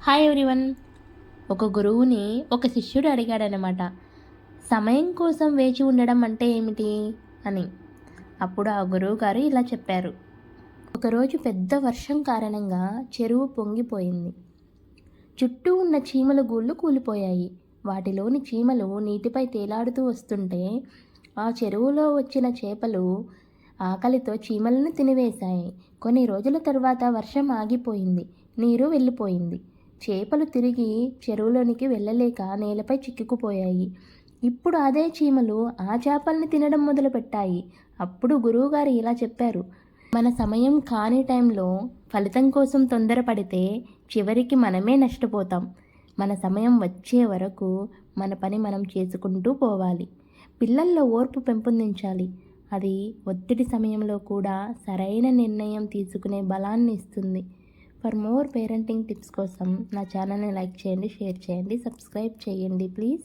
Hi everyone. ఒక గురువుని ఒక శిష్యుడు అడిగాడనమాట సమయం కోసం వేచి ఉండడం అంటే ఏమిటి? అని. అప్పుడు ఆ గురువు గారు ఇలా చెప్పారు ఒకరోజు పెద్ద వర్షం కారణంగా చెరువు పొంగిపోయింది. చుట్టూ ఉన్న చీమల గూళ్ళు కూలిపోయాయి. వాటిలోని చీమలు నీటిపై తేలాడుతూ వస్తుంటే ఆ చెరువులో వచ్చిన చేపలు ఆకలితో చీమలను తినివేశాయి. కొన్ని రోజుల తరువాత వర్షం ఆగిపోయింది నీరు వెళ్ళిపోయింది. చేపలు తిరిగి చెరువులోనికి వెళ్ళలేక నేలపై చిక్కుకుపోయాయి. ఇప్పుడు అదే చీమలు ఆ చేపల్ని తినడం మొదలుపెట్టాయి. అప్పుడు గురువుగారు ఇలా చెప్పారు. మన సమయం కాని టైంలో ఫలితం కోసం తొందరపడితే చివరికి మనమే నష్టపోతాం. మన సమయం వచ్చే వరకు మన పని మనం చేసుకుంటూ పోవాలి. పిల్లల్లో ఓర్పు పెంపొందించాలి. అది ఒత్తిడి సమయంలో కూడా సరైన నిర్ణయం తీసుకునే బలాన్ని ఇస్తుంది. ఫర్ మోర్ పేరెంటింగ్ టిప్స్ కోసం నా ఛానల్ని లైక్ చేయండి షేర్ చేయండి సబ్స్క్రైబ్ చేయండి ప్లీజ్